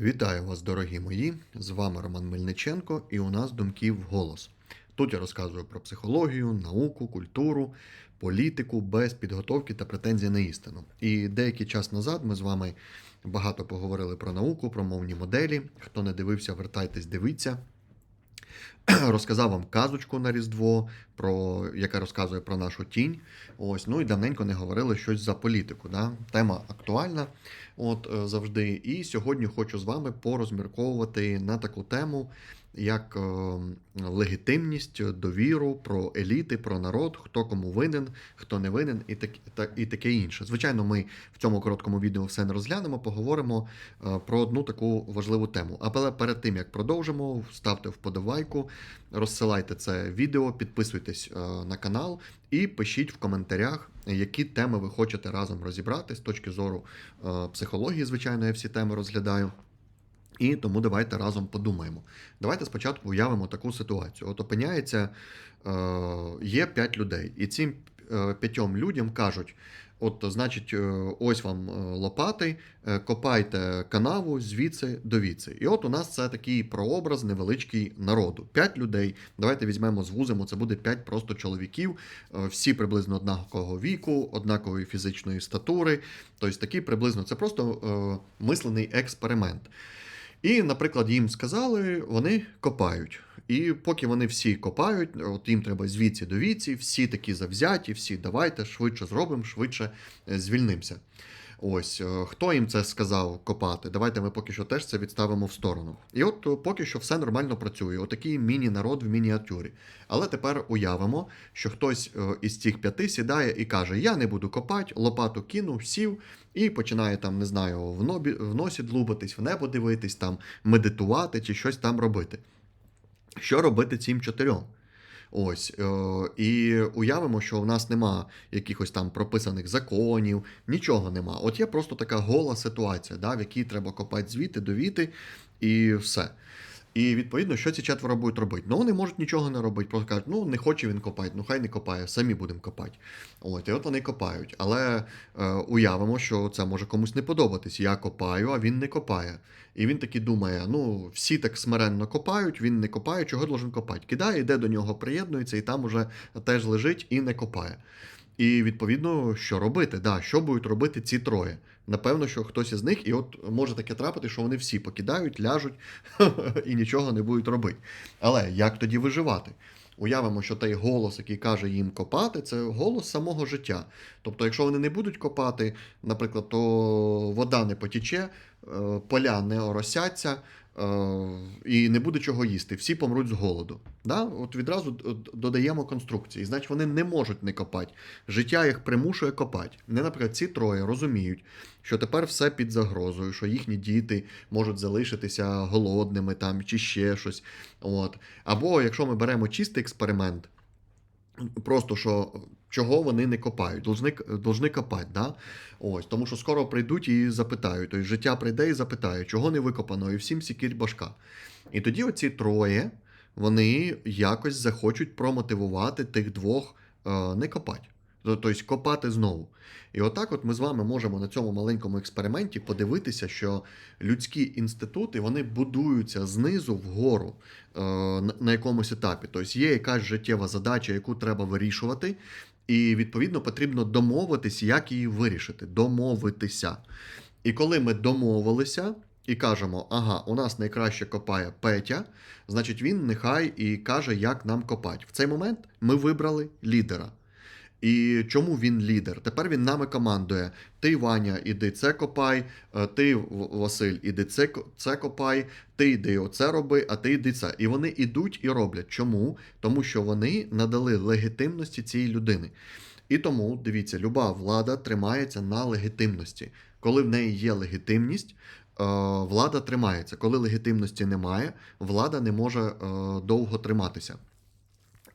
Вітаю вас, дорогі мої! З вами Роман Мельниченко, і у нас думки в голос. Тут я розказую про психологію, науку, культуру, політику без підготовки та претензій на істину. І деякий час назад ми з вами багато поговорили про науку, про мовні моделі. Хто не дивився, вертайтесь, дивіться. Розказав вам казочку на Різдво, про, яка розказує про нашу тінь. Ось, ну і давненько не говорили щось за політику. Да? Тема актуальна от, е, завжди. І сьогодні хочу з вами порозмірковувати на таку тему, як е, легітимність, довіру, про еліти, про народ, хто кому винен, хто не винен, і, так, та, і таке інше. Звичайно, ми в цьому короткому відео все не розглянемо, поговоримо е, про одну таку важливу тему. Але перед тим як продовжимо, ставте вподобайку, розсилайте це відео, підписуйтесь е, на канал і пишіть в коментарях, які теми ви хочете разом розібрати з точки зору е, психології. Звичайно, я всі теми розглядаю. І тому давайте разом подумаємо. Давайте спочатку уявимо таку ситуацію. От опиняється, е, є 5 людей, і цим п'ятьом людям кажуть: от, значить, е, ось вам е, лопати, е, копайте канаву звідси до віці. І от у нас це такий прообраз невеличкий народу. П'ять людей. Давайте візьмемо, звузимо, це буде п'ять просто чоловіків, е, всі приблизно однакового віку, однакової фізичної статури. Тобто такий приблизно це просто е, мислений експеримент. І, наприклад, їм сказали, вони копають. І поки вони всі копають, от їм треба звідси до віці, всі такі завзяті, всі давайте швидше зробимо, швидше е, звільнимося. Ось е, хто їм це сказав копати? Давайте ми поки що теж це відставимо в сторону. І от е, поки що все нормально працює. Отакий міні-народ в мініатюрі. Але тепер уявимо, що хтось із цих п'яти сідає і каже: Я не буду копати, лопату кинув, сів і починає там, не знаю, в носі длубатись, в небо дивитись, там медитувати чи щось там робити. Що робити цим чотирьом? Ось е, і уявимо, що в нас нема якихось там прописаних законів, нічого нема. От є просто така гола ситуація, да, в якій треба копати звіти, довіти, і все. І відповідно, що ці четверо будуть робити? Ну, вони можуть нічого не робити, просто кажуть, ну не хоче він копати, ну хай не копає, самі будемо копати. От, і от вони копають. Але е, уявимо, що це може комусь не подобатись. Я копаю, а він не копає. І він таки думає: ну, всі так смиренно копають, він не копає, чого должен копати. Кидає, йде до нього, приєднується, і там уже теж лежить і не копає. І відповідно, що робити? Да, Що будуть робити ці троє? Напевно, що хтось із них, і от може таке трапити, що вони всі покидають, ляжуть і нічого не будуть робити. Але як тоді виживати? Уявимо, що той голос, який каже їм копати, це голос самого життя. Тобто, якщо вони не будуть копати, наприклад, то вода не потіче, е, поля не оросяться. Е, І не буде чого їсти, всі помруть з голоду. Да? От відразу додаємо конструкції. Значить, вони не можуть не копати. Життя їх примушує копати. Не, наприклад, ці троє розуміють, що тепер все під загрозою, що їхні діти можуть залишитися голодними там чи ще щось. От. Або якщо ми беремо чистий експеримент, просто що чого вони не копають, должны, должны копати, да? Ось, тому що скоро прийдуть і запитають. Тобто життя прийде і запитає, чого не викопано, і всім сікірь башка. І тоді оці троє вони якось захочуть промотивувати тих двох е, не копати. Тобто копати знову. І отак, от ми з вами можемо на цьому маленькому експерименті подивитися, що людські інститути вони будуються знизу вгору е, на якомусь етапі. Тобто є якась життєва задача, яку треба вирішувати, і відповідно потрібно домовитись, як її вирішити. Домовитися. І коли ми домовилися. І кажемо, ага, у нас найкраще копає Петя, значить він нехай і каже, як нам копати. В цей момент ми вибрали лідера. І чому він лідер? Тепер він нами командує. Ти, Ваня, іди це копай, е, ти, Василь, іди це, це копай, ти йди оце роби, а ти йди це. І вони ідуть і роблять. Чому? Тому що вони надали легітимності цієї людини. І тому, дивіться, люба влада тримається на легітимності. Коли в неї є легітимність, е, влада тримається. Коли легітимності немає, влада не може е, довго триматися.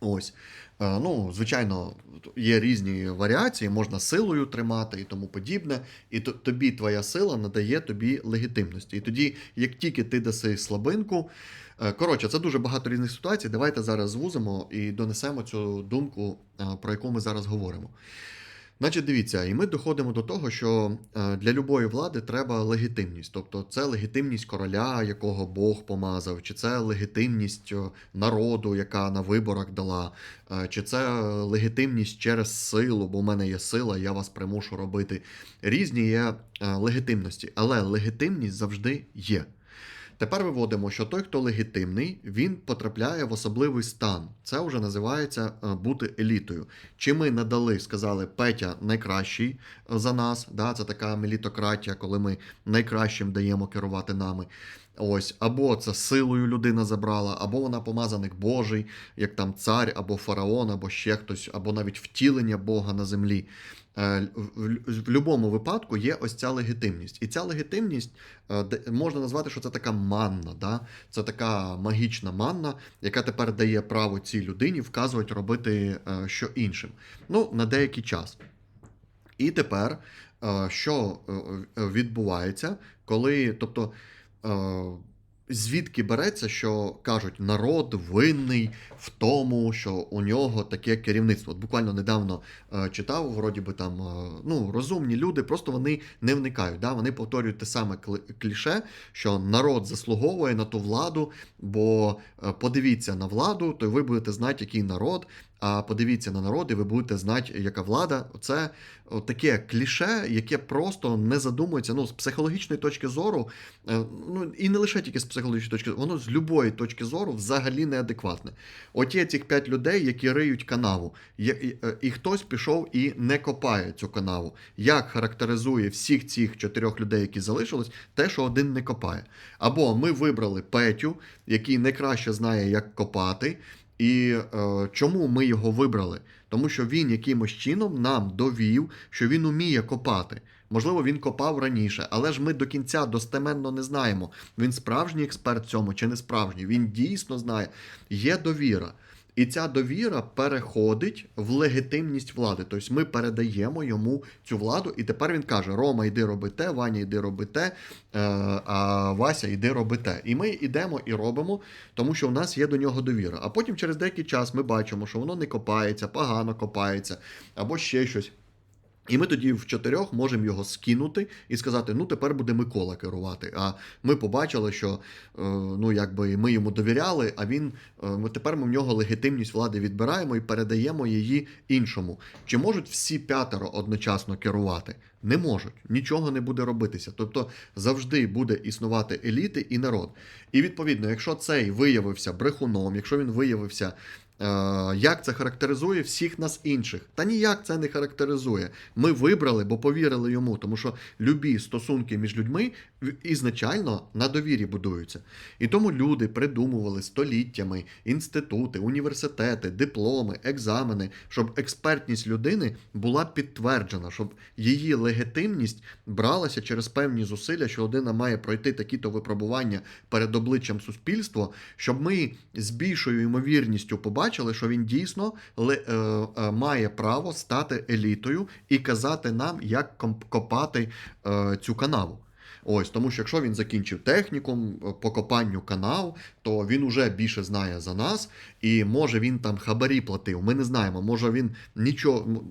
Ось. Е, Ну, звичайно, є різні варіації, можна силою тримати і тому подібне. І тобі твоя сила надає тобі легітимності. І тоді, як тільки ти даси слабинку, е, коротше, це дуже багато різних ситуацій. Давайте зараз звузимо і донесемо цю думку, е, про яку ми зараз говоримо. Значить, дивіться, і ми доходимо до того, що е, для любої влади треба легітимність. Тобто це легітимність короля, якого Бог помазав, чи це легітимність е, народу, яка на виборах дала, е, чи це легітимність через силу, бо в мене є сила, я вас примушу робити. Різні є легітимності, але легітимність завжди є. Тепер виводимо, що той, хто легітимний, він потрапляє в особливий стан. Це вже називається е, бути елітою. Чи ми надали, сказали, Петя найкращий е, за нас, да, це така мелітократія, коли ми найкращим даємо керувати нами. Ось, або це силою людина забрала, або вона помазаник Божий, як там цар, або фараон, або ще хтось, або навіть втілення Бога на землі. Е, В, будь-якому випадку є ось ця легітимність. І ця легітимність е, можна назвати, що це така манна, да? це така магічна манна, яка тепер дає право цій людині вказувати робити е, що іншим. Ну, на деякий час. І тепер, що відбувається, коли, тобто, звідки береться, що кажуть, народ винний в тому, що у нього таке керівництво. От буквально недавно е, читав, вроді би там е, ну, розумні люди, просто вони не вникають. Да? Вони повторюють те саме кліше, що народ заслуговує на ту владу, бо е, подивіться на владу, то ви будете знати, який народ. А подивіться на народ, і ви будете знати, яка влада. Це таке кліше, яке просто не задумується. Ну, з психологічної точки зору, е, ну і не лише тільки з психологічної точки зору, воно з любої точки зору взагалі неадекватне. От є цих п'ять людей, які риють канаву, е, і хтось пішов і не копає цю канаву. Як характеризує всіх цих чотирьох людей, які залишились, те, що один не копає. Або ми вибрали Петю, який не краще знає, як копати. І е, чому ми його вибрали? Тому що він якимось чином нам довів, що він уміє копати. Можливо, він копав раніше, але ж ми до кінця достеменно не знаємо, він справжній експерт цьому чи не справжній. Він дійсно знає. Є довіра. І ця довіра переходить в легітимність влади. Тобто ми передаємо йому цю владу, і тепер він каже: Рома, йди роби те, Ваня, йди роби те, е, а Вася, йди роби те. І ми йдемо і робимо, тому що у нас є до нього довіра. А потім через деякий час ми бачимо, що воно не копається, погано копається, або ще щось. І ми тоді в чотирьох можемо його скинути і сказати: ну тепер буде Микола керувати. А ми побачили, що е, ну якби ми йому довіряли, а він е, тепер ми в нього легітимність влади відбираємо і передаємо її іншому. Чи можуть всі п'ятеро одночасно керувати? Не можуть, нічого не буде робитися. Тобто завжди буде існувати еліти і народ. І відповідно, якщо цей виявився брехуном, якщо він виявився Як це характеризує всіх нас інших? Та ніяк це не характеризує. Ми вибрали, бо повірили йому, тому що любі стосунки між людьми ізначально на довірі будуються. І тому люди придумували століттями інститути, університети, дипломи, екзамени, щоб експертність людини була підтверджена, щоб її легітимність бралася через певні зусилля, що людина має пройти такі-то випробування перед обличчям суспільства, щоб ми з більшою ймовірністю побачили, що він дійсно е, е, має право стати елітою і казати нам, як копати е, цю канаву. Ось, тому що якщо він закінчив технікум е, по копанню канав, то він уже більше знає за нас, і може він там хабарі платив. Ми не знаємо. Може він нічого,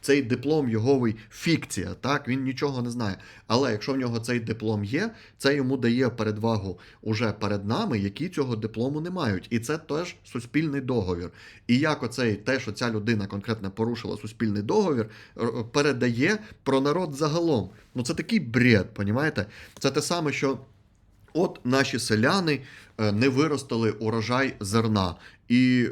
цей диплом йоговий фікція, так він нічого не знає. Але якщо в нього цей диплом є, це йому дає передвагу уже перед нами, які цього диплому не мають. І це теж суспільний договір. І як оцей те, що ця людина конкретно порушила суспільний договір, передає про народ загалом. Ну це такий бред, понімаєте? Це те саме, що. От наші селяни е, не виростили урожай зерна, і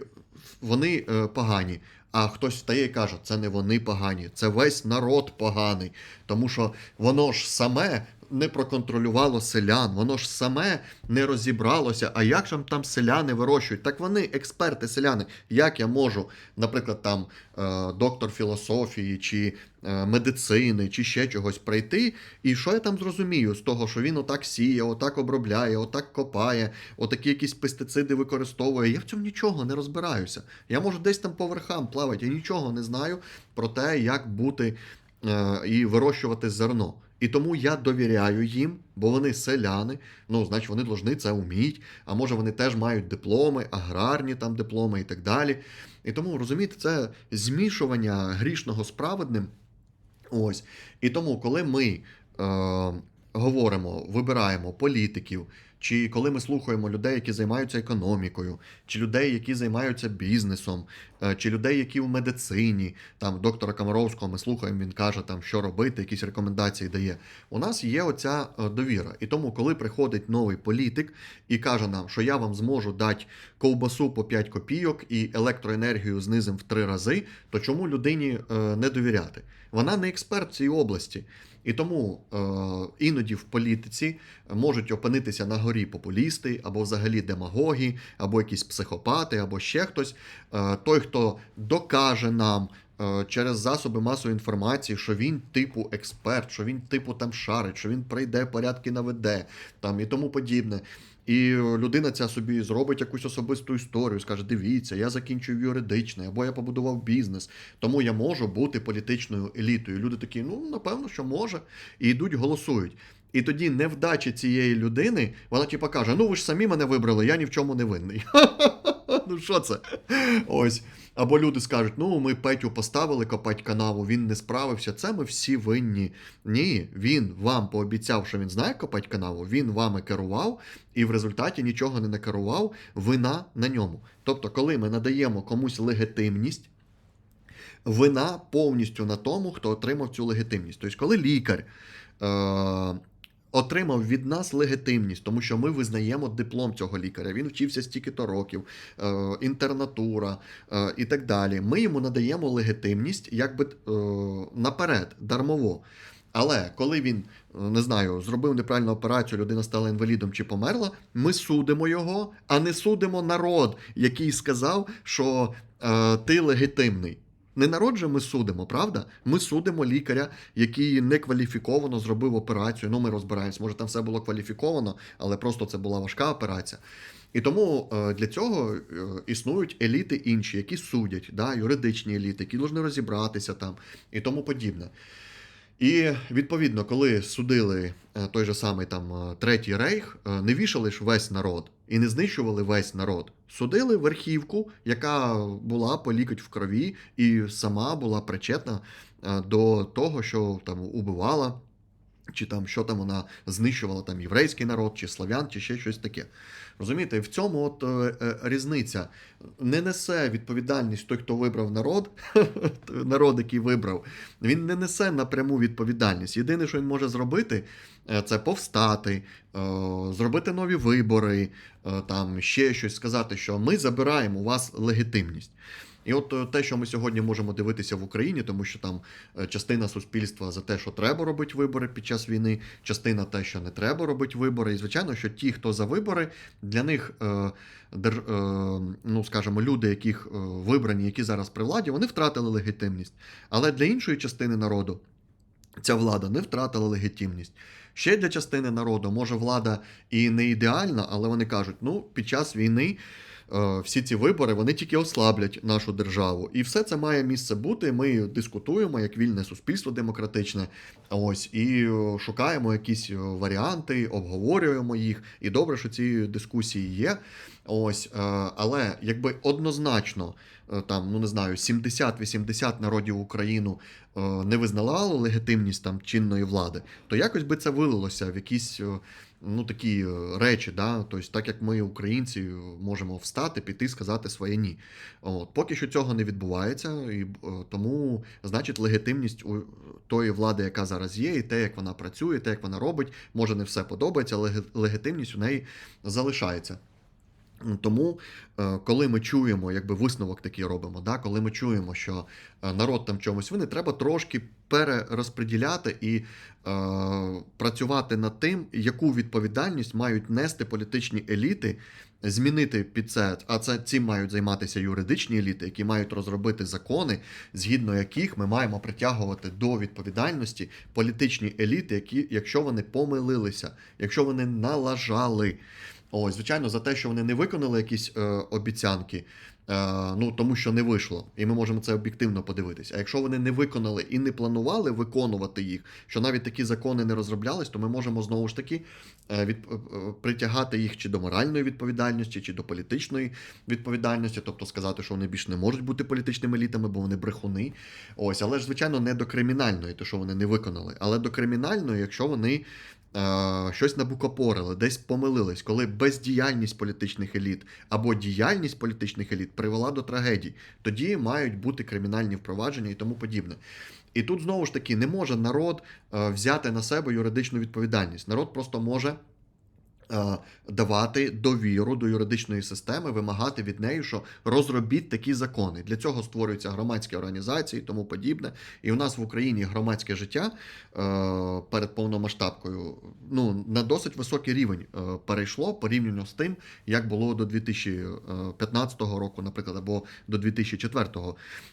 вони е, погані. А хтось встає і каже, це не вони погані, це весь народ поганий, тому що воно ж саме не проконтролювало селян, воно ж саме не розібралося. А як же там селяни вирощують? Так вони експерти, селяни. Як я можу, наприклад, там е, доктор філософії чи е, медицини, чи ще чогось прийти, і що я там зрозумію з того, що він отак сіє, отак обробляє, отак копає, отакі якісь пестициди використовує. Я в цьому нічого не розбираюся. Я можу десь там по верхам плавати, я нічого не знаю про те, як бути е, і вирощувати зерно. І тому я довіряю їм, бо вони селяни, ну, значить, вони должны це вміти, а може вони теж мають дипломи, аграрні там дипломи і так далі. І тому, розумієте, це змішування грішного з праведним. Ось. І тому, коли ми е, говоримо, вибираємо політиків, чи коли ми слухаємо людей, які займаються економікою, чи людей, які займаються бізнесом, е, чи людей, які в медицині, там доктора Комаровського ми слухаємо, він каже, там, що робити, якісь рекомендації дає. У нас є оця е, довіра. І тому, коли приходить новий політик і каже нам, що я вам зможу дати ковбасу по 5 копійок і електроенергію знизим в 3 рази, то чому людині е, не довіряти? Вона не експерт в цій області. І тому е, іноді в політиці можуть опинитися на горі популісти, або взагалі демагоги, або якісь психопати, або ще хтось. Е, той, хто докаже нам через засоби масової інформації, що він типу експерт, що він типу там шарить, що він прийде, порядки наведе там і тому подібне. І людина ця собі зробить якусь особисту історію, скаже: дивіться, я закінчую юридичний, або я побудував бізнес, тому я можу бути політичною елітою. Люди такі, ну напевно, що може, і йдуть, голосують. І тоді невдача цієї людини, вона типа каже: Ну ви ж самі мене вибрали, я ні в чому не винний. Ну що це? Ось. Або люди скажуть: ну ми Петю поставили копать канаву, він не справився. Це ми всі винні. Ні, він вам пообіцяв, що він знає копать канаву, він вами керував, і в результаті нічого не накерував, вина на ньому. Тобто, коли ми надаємо комусь легітимність, вина повністю на тому, хто отримав цю легітимність. Тобто, коли лікар. Е- Отримав від нас легітимність, тому що ми визнаємо диплом цього лікаря. Він вчився стільки-то років, е, інтернатура е, і так далі. Ми йому надаємо легітимність якби е, наперед, дармово. Але коли він не знаю, зробив неправильну операцію, людина стала інвалідом чи померла, ми судимо його, а не судимо народ, який сказав, що ти легітимний. Не народ же ми судимо, правда? Ми судимо лікаря, який некваліфіковано зробив операцію. Ну, ми розбираємось, може там все було кваліфіковано, але просто це була важка операція. І тому е, для цього е, існують еліти інші, які судять, да, юридичні еліти, які повинні розібратися там і тому подібне. І відповідно, коли судили е, той же самий там е, Третій рейх, е, не вішали ж весь народ і не знищували весь народ. Судили верхівку, яка була полікоть в крові, і сама була причетна до того, що там убивала, чи там що там вона знищувала там єврейський народ, чи славян, чи ще щось таке. Розумієте, в цьому от е, е, різниця. Не несе відповідальність той, хто вибрав народ, народ, який вибрав, він не несе напряму відповідальність. Єдине, що він може зробити, е, це повстати, е, зробити нові вибори, е, там ще щось сказати, що ми забираємо у вас легітимність. І от е, те, що ми сьогодні можемо дивитися в Україні, тому що там е, частина суспільства за те, що треба робити вибори під час війни, частина те, що не треба робити вибори. І звичайно, що ті, хто за вибори, для них е, ну скажімо, люди, яких вибрані, які зараз при владі, вони втратили легітимність. Але для іншої частини народу ця влада не втратила легітимність. Ще для частини народу, може, влада і не ідеальна, але вони кажуть, ну, під час війни всі ці вибори вони тільки ослаблять нашу державу. І все це має місце бути. Ми дискутуємо як вільне суспільство демократичне. Ось і е, шукаємо якісь е, варіанти, обговорюємо їх. І добре, що ці дискусії є. Ось, е, але якби однозначно е, там, ну не знаю, 70-80 народів Україну е, не визнавало легітимність там чинної влади, то якось би це вилилося в якісь ну такі речі, да? тобто, так як ми, українці, можемо встати, піти, сказати своє ні. От, поки що цього не відбувається, і тому, значить, легітимність у тої влади, яка зараз є, і те, як вона працює, те, як вона робить, може не все подобається, але легітимність у неї залишається. Тому, е, коли ми чуємо, якби висновок такий робимо, да, коли ми чуємо, що е, народ там чомусь винен, треба трошки перерозподіляти і е, працювати над тим, яку відповідальність мають нести політичні еліти, змінити під це. А це цим мають займатися юридичні еліти, які мають розробити закони, згідно яких ми маємо притягувати до відповідальності політичні еліти, які, якщо вони помилилися, якщо вони налажали. Ось, звичайно, за те, що вони не виконали якісь е, обіцянки, е, ну тому що не вийшло, і ми можемо це об'єктивно подивитися. А якщо вони не виконали і не планували виконувати їх, що навіть такі закони не розроблялись, то ми можемо знову ж таки е, від, е, е, притягати їх чи до моральної відповідальності, чи до політичної відповідальності, тобто сказати, що вони більш не можуть бути політичними елітами, бо вони брехуни. Ось, але ж звичайно не до кримінальної, то що вони не виконали, але до кримінальної, якщо вони щось набукопорили, десь помилились, коли бездіяльність політичних еліт або діяльність політичних еліт привела до трагедій, тоді мають бути кримінальні впровадження і тому подібне. І тут знову ж таки не може народ е, взяти на себе юридичну відповідальність. Народ просто може. Е, Давати довіру до юридичної системи, вимагати від неї, що розробіть такі закони. Для цього створюються громадські організації тому подібне. І у нас в Україні громадське життя е, перед повномасштабкою ну, на досить високий рівень е, перейшло порівняно з тим, як було до 2015 року, наприклад, або до 2004.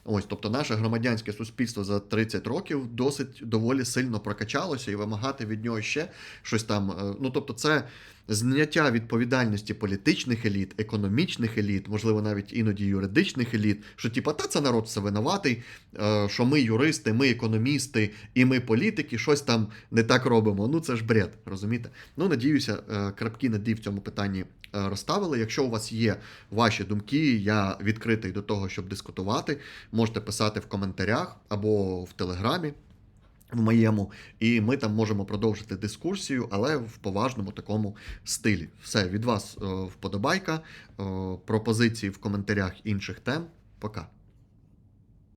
Ось, тобто, наше громадянське суспільство за 30 років досить доволі сильно прокачалося і вимагати від нього ще щось там. Ну, тобто, це зняття відповідальності політичних еліт, економічних еліт, можливо, навіть іноді юридичних еліт, що типа, та це народ все винуватий, е, що ми юристи, ми економісти і ми політики, щось там не так робимо. Ну це ж бред, розумієте? Ну, надіюся, е, крапки над «і» в цьому питанні е, розставили. Якщо у вас є ваші думки, я відкритий до того, щоб дискутувати. Можете писати в коментарях або в телеграмі. В моєму, і ми там можемо продовжити дискусію, але в поважному такому стилі. Все, від вас е, вподобайка, е, пропозиції в коментарях інших тем. Пока.